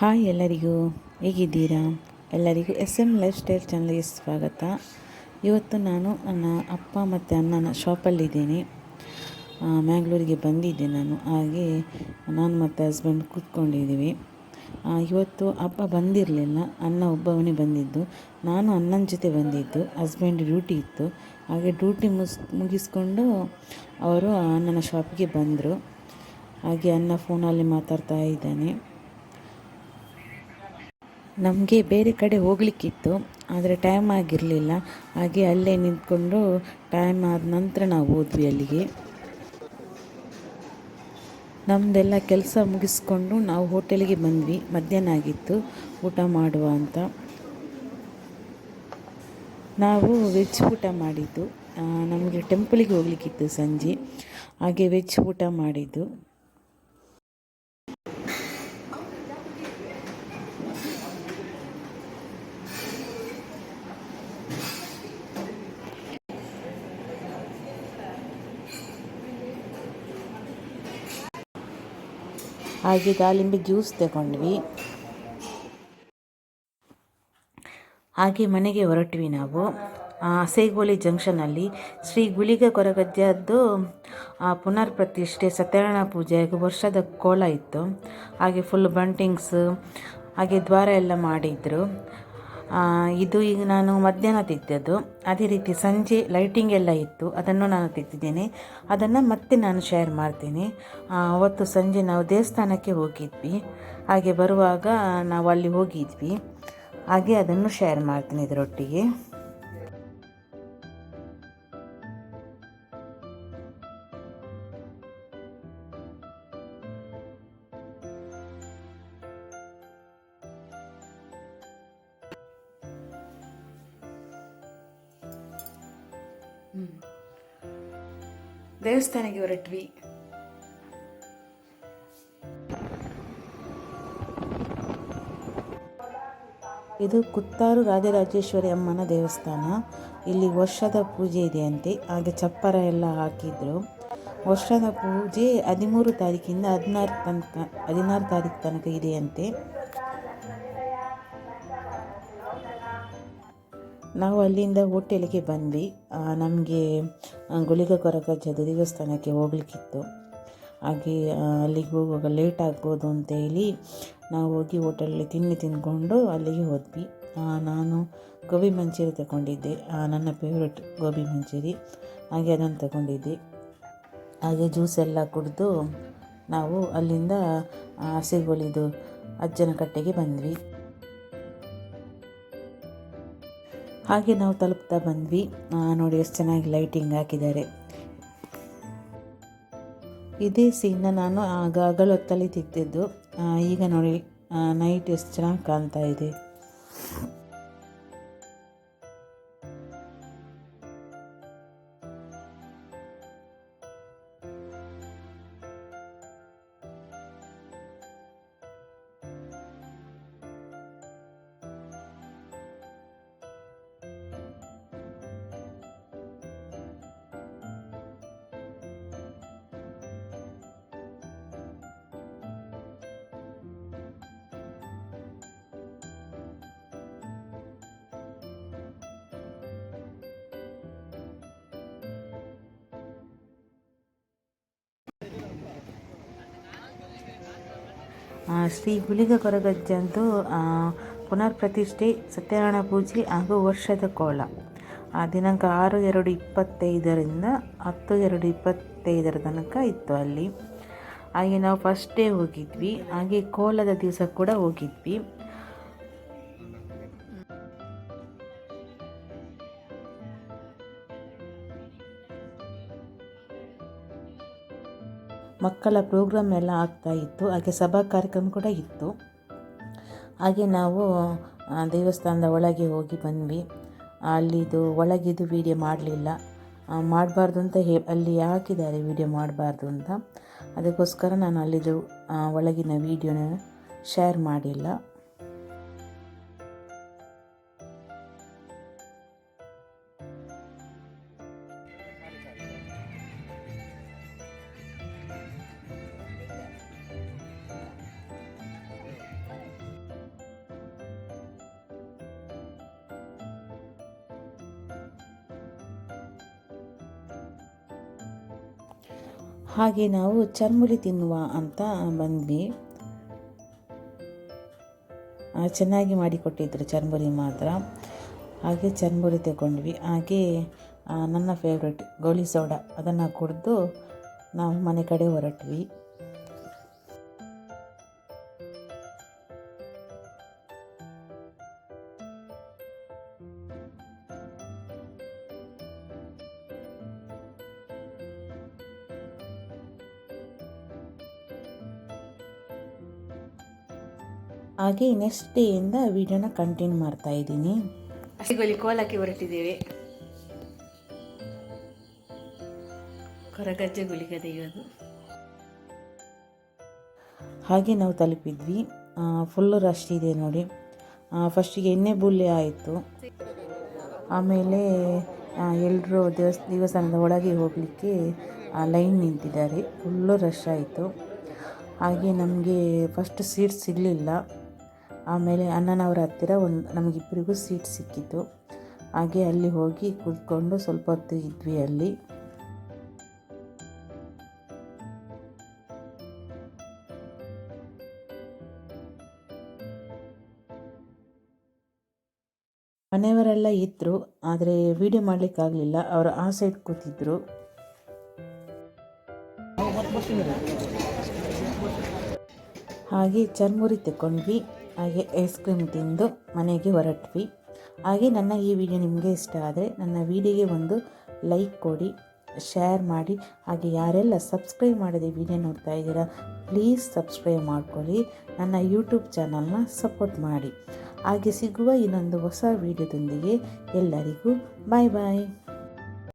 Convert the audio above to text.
Hi ಎಲ್ಲರಿಗೂ, ಹೇಗಿದ್ದೀರಾ? ಎಲ್ಲರಿಗೂ ಎಸ್ ಎಂ ಲೈಫ್ ಸ್ಟೈಲ್ ಚಾನಲ್ಗೆ ಸ್ವಾಗತ. ಇವತ್ತು ನಾನು ನನ್ನ ಅಪ್ಪ ಮತ್ತು ಅಣ್ಣನ ಶಾಪಲ್ಲಿದ್ದೀನಿ. ಮ್ಯಾಂಗ್ಳೂರಿಗೆ ಬಂದಿದ್ದೆ ನಾನು. ಹಾಗೆ ನಾನು ಮತ್ತು ಹಸ್ಬೆಂಡ್ ಕೂತ್ಕೊಂಡಿದ್ದೀವಿ. ಇವತ್ತು ಅಪ್ಪ ಬಂದಿರಲಿಲ್ಲ. ಅಣ್ಣ ಒಬ್ಬವನೇ ಬಂದಿದ್ದು. ನಾನು ಅಣ್ಣನ ಜೊತೆ ಬಂದಿದ್ದು. ಹಸ್ಬೆಂಡ್ ಡ್ಯೂಟಿ ಇತ್ತು. ಹಾಗೆ ಡ್ಯೂಟಿ ಮುಸ್, ಮುಗಿಸ್ಕೊಂಡು ಅವರು ಅಣ್ಣನ ಶಾಪಿಗೆ ಬಂದರು. ಹಾಗೆ ಅಣ್ಣ ಫೋನಲ್ಲಿ ಮಾತಾಡ್ತಾ ಇದ್ದಾನೆ. ನಮಗೆ ಬೇರೆ ಕಡೆ ಹೋಗಲಿಕ್ಕಿತ್ತು, ಆದರೆ ಟೈಮ್ ಆಗಿರಲಿಲ್ಲ. ಹಾಗೆ ಅಲ್ಲೇ ನಿಂತ್ಕೊಂಡು ಟೈಮ್ ಆದ ನಂತರ ನಾವು ಹೋದ್ವಿ ಅಲ್ಲಿಗೆ. ನಮ್ಮದೆಲ್ಲ ಕೆಲಸ ಮುಗಿಸ್ಕೊಂಡು ನಾವು ಹೋಟೆಲಿಗೆ ಬಂದ್ವಿ. ಮಧ್ಯಾಹ್ನ ಆಗಿತ್ತು, ಊಟ ಮಾಡುವ ಅಂತ. ನಾವು ವೆಜ್ ಊಟ ಮಾಡಿದ್ದು. ನಮಗೆ ಟೆಂಪಲಿಗೆ ಹೋಗ್ಲಿಕ್ಕಿತ್ತು ಸಂಜೆ. ಹಾಗೆ ವೆಜ್ ಊಟ ಮಾಡಿದ್ದು. ಹಾಗೆ ದಾಳಿಂಬೆ ಜ್ಯೂಸ್ ತಗೊಂಡ್ವಿ. ಹಾಗೆ ಮನೆಗೆ ಹೊರಟ್ವಿ ನಾವು. ಸೇಗೋಲಿ ಜಂಕ್ಷನಲ್ಲಿ ಶ್ರೀ ಗುಳಿಗ ಕೊರಗಜ್ಜದ್ದು ಆ, ಪುನರ್ ಪ್ರತಿಷ್ಠೆ ಸತ್ಯನಾರಾಯಣ ಪೂಜೆ ಹಾಗೂ ವರ್ಷದ ಕೋಲ ಇತ್ತು. ಹಾಗೆ ಫುಲ್ ಬಂಟಿಂಗ್ಸ್ ಹಾಗೆ ದ್ವಾರ ಎಲ್ಲ ಮಾಡಿದ್ರು. ಇದು ಈಗ ನಾನು ಮಧ್ಯಾಹ್ನ ತೆಗೆದದ್ದು ಅದೇ ರೀತಿ ಸಂಜೆ ಲೈಟಿಂಗ್ ಎಲ್ಲ ಇತ್ತು. ಅದನ್ನು ನಾನು ತೆಗೆದಿದ್ದೇನೆ ಅದನ್ನು ಮತ್ತೆ ನಾನು ಶೇರ್ ಮಾಡ್ತೀನಿ. ಅವತ್ತು ಸಂಜೆ ನಾವು ದೇವಸ್ಥಾನಕ್ಕೆ ಹೋಗಿದ್ವಿ. ಹಾಗೆ ಬರುವಾಗ ನಾವು ಅಲ್ಲಿ ಹೋಗಿದ್ವಿ. ಹಾಗೆ ಅದನ್ನು ಶೇರ್ ಮಾಡ್ತೀನಿ ಇದರೊಟ್ಟಿಗೆ. ದೇವಸ್ಥಾನಕ್ಕೆ ಹೊರಟ್ವಿ. ಇದು ಕುತ್ತಾರು ರಾಜರಾಜೇಶ್ವರಿ ಅಮ್ಮನ ದೇವಸ್ಥಾನ. ಇಲ್ಲಿ ವರ್ಷದ ಪೂಜೆ ಇದೆಯಂತೆ. ಹಾಗೆ ಚಪ್ಪರ ಎಲ್ಲ ಹಾಕಿದ್ರು. ವರ್ಷದ ಪೂಜೆ ಹದಿಮೂರು ತಾರೀಕಿಂದ ಹದಿನಾರು ತನಕ ಹದಿನಾರು ತಾರೀಕು ತನಕ ಇದೆಯಂತೆ. ನಾವು ಅಲ್ಲಿಂದ ಹೋಟೆಲಿಗೆ ಬಂದ್ವಿ. ನಮಗೆ ಗುಳಿಗ ಕೊರಗಜ್ಜದ ದೇವಸ್ಥಾನಕ್ಕೆ ಹೋಗ್ಲಿಕ್ಕಿತ್ತು. ಹಾಗೆ ಅಲ್ಲಿಗೆ ಹೋಗುವಾಗ ಲೇಟ್ ಆಗ್ಬೋದು ಅಂತ ಹೇಳಿ ನಾವು ಹೋಗಿ ಹೋಟೆಲಲ್ಲಿ ತಿಂಡಿ ತಿಂದ್ಕೊಂಡು ಅಲ್ಲಿಗೆ ಹೋದ್ವಿ. ನಾನು ಗೋಬಿ ಮಂಚೂರಿ ತಗೊಂಡಿದ್ದೆ. ನನ್ನ ಫೇವ್ರೆಟ್ ಗೋಬಿ ಮಂಚೂರಿ. ಹಾಗೆ ಅದನ್ನು ತಗೊಂಡಿದ್ದೆ. ಹಾಗೆ ಜ್ಯೂಸ್ ಎಲ್ಲ ಕುಡಿದು ನಾವು ಅಲ್ಲಿಂದ ಹಸಿಗೊಳಿದು ಅಜ್ಜನ ಕಟ್ಟೆಗೆ ಬಂದ್ವಿ. ಹಾಗೆ ನಾವು ತಲುಪ್ತಾ ಬಂದ್ವಿ. ನೋಡಿ ಎಷ್ಟು ಚೆನ್ನಾಗಿ ಲೈಟಿಂಗ್ ಹಾಕಿದ್ದಾರೆ. ಇದೇ ಸೀನ್ನ ನಾನು ಆಗ ಹಗಲೊತ್ತಲ್ಲಿ ತೆಗ್ದಿದ್ದು ಆ, ಈಗ ನೋಡಿ ನೈಟ್ ಎಷ್ಟು ಚೆನ್ನಾಗಿ ಕಾಣ್ತಾ ಇದೆ. ಶ್ರೀ ಗುಳಿಗ ಕೊರಗಜ್ಜಂದು ಪುನರ್ ಪ್ರತಿಷ್ಠೆ ಸತ್ಯನಾರಾಯಣ ಪೂಜೆ ಹಾಗೂ ವರ್ಷದ ಕೋಲ. ಆ, ದಿನಾಂಕ ಆರು ಎರಡು ಇಪ್ಪತ್ತೈದರಿಂದ ಹತ್ತು ಎರಡು ಇಪ್ಪತ್ತೈದರ ತನಕ ಇತ್ತು ಅಲ್ಲಿ. ಹಾಗೆ ನಾವು ಫಸ್ಟ್ ಡೇ ಹೋಗಿದ್ವಿ. ಹಾಗೆ ಕೋಲದ ದಿವಸ ಕೂಡ ಹೋಗಿದ್ವಿ. ಮಕ್ಕಳ ಪ್ರೋಗ್ರಾಮ್ ಎಲ್ಲ ಆಗ್ತಾ ಇತ್ತು. ಹಾಗೆ ಸಭಾ ಕಾರ್ಯಕ್ರಮ ಕೂಡ ಇತ್ತು. ಹಾಗೆ ನಾವು ದೇವಸ್ಥಾನದ ಒಳಗೆ ಹೋಗಿ ಬಂದ್ವಿ. ಅಲ್ಲಿದು ಒಳಗಿದು ವೀಡಿಯೋ ಮಾಡಲಿಲ್ಲ. ಮಾಡಬಾರ್ದು ಅಂತ ಹೇ, ಅಲ್ಲಿ ಹಾಕಿದ್ದಾರೆ ವೀಡಿಯೋ ಮಾಡಬಾರ್ದು ಅಂತ. ಅದಕ್ಕೋಸ್ಕರ ನಾನು ಅಲ್ಲಿದು ಒಳಗಿನ ವೀಡಿಯೋನ ಶೇರ್ ಮಾಡಿಲ್ಲ. ಹಾಗೆ ನಾವು ಚರ್ಮುಲಿ ತಿನ್ನುವ ಅಂತ ಬಂದ್ವಿ. ಚೆನ್ನಾಗಿ ಮಾಡಿಕೊಟ್ಟಿದ್ರು ಚರ್ಮುರಿ ಮಾತ್ರ. ಹಾಗೆ ಚರ್ಮುರಿ ತಗೊಂಡ್ವಿ. ಹಾಗೆ ನನ್ನ ಫೇವ್ರೆಟ್ ಗೋಳಿ ಸೋಡಾ. ಅದನ್ನು ಕುಡಿದು ನಾವು ಮನೆ ಕಡೆ ಹೊರಟ್ವಿ. ಹಾಗೆ ನೆಕ್ಸ್ಟ್ ಡೇಯಿಂದ ವಿಡಿಯೋನ ಕಂಟಿನ್ಯೂ ಮಾಡ್ತಾ ಇದ್ದೀನಿ. ಹಸಿಗೊಲಿ ಕೋಲಕ್ಕೆ ಹೊರಟಿದ್ದೇವೆ. ಕೊರಗಜ್ಜೆ ಗುಳಿಗದೆ ಇರೋದು. ಹಾಗೆ ನಾವು ತಲುಪಿದ್ವಿ. ಫುಲ್ಲು ರಶ್ ಇದೆ ನೋಡಿ. ಫಸ್ಟಿಗೆ ಎಣ್ಣೆ ಬುಲ್ಲೆ ಆಯಿತು. ಆಮೇಲೆ ಎಲ್ಲರೂ ದೇವಸ್ ದೇವಸ್ಥಾನದ ಒಳಗೆ ಹೋಗಲಿಕ್ಕೆ ಲೈನ್ ನಿಂತಿದ್ದಾರೆ. ಫುಲ್ಲು ರಶ್ ಆಯಿತು. ಹಾಗೆ ನಮಗೆ ಫಸ್ಟ್ ಸೀಟ್ ಸಿಗಲಿಲ್ಲ. ಆಮೇಲೆ ಅಣ್ಣನವರ ಹತ್ತಿರ ಒಂದು ನಮಗಿಬ್ಬರಿಗೂ ಸೀಟ್ ಸಿಕ್ಕಿತ್ತು. ಹಾಗೆ ಅಲ್ಲಿ ಹೋಗಿ ಕೂತ್ಕೊಂಡು ಸ್ವಲ್ಪ ಹೊತ್ತು ಇದ್ವಿ ಅಲ್ಲಿ. ಮನೆಯವರೆಲ್ಲ ಇದ್ದರು ಆದರೆ ವಿಡಿಯೋ ಮಾಡಲಿಕ್ಕಾಗಲಿಲ್ಲ ಅವರು ಆ ಸೈಡ್ ಕೂತಿದ್ರು. ಹಾಗೆ ಚರ್ಮುರಿ ತಗೊಂಡ್ವಿ ಹಾಗೆ ಐಸ್ ಕ್ರೀಮ್ ತಿಂದು ಮನೆಗೆ ಹೊರಟ್ವಿ. ಹಾಗೆ ನನ್ನ ಈ ವಿಡಿಯೋ ನಿಮಗೆ ಇಷ್ಟ ಆದರೆ ನನ್ನ ವಿಡಿಯೋಗೆ ಒಂದು ಲೈಕ್ ಕೊಡಿ ಶೇರ್ ಮಾಡಿ, ಹಾಗೆ ಯಾರೆಲ್ಲ ಸಬ್ಸ್ಕ್ರೈಬ್ ಮಾಡದೆ ವಿಡಿಯೋ ನೋಡ್ತಾ ಇದ್ದೀರಾ ಪ್ಲೀಸ್ ಸಬ್ಸ್ಕ್ರೈಬ್ ಮಾಡ್ಕೊಳ್ಳಿ, ನನ್ನ ಯೂಟ್ಯೂಬ್ ಚಾನಲ್ನ ಸಪೋರ್ಟ್ ಮಾಡಿ. ಹಾಗೆ ಸಿಗುವ ಇನ್ನೊಂದು ಹೊಸ ವಿಡಿಯೋದೊಂದಿಗೆ ಎಲ್ಲರಿಗೂ ಬಾಯ್ ಬಾಯ್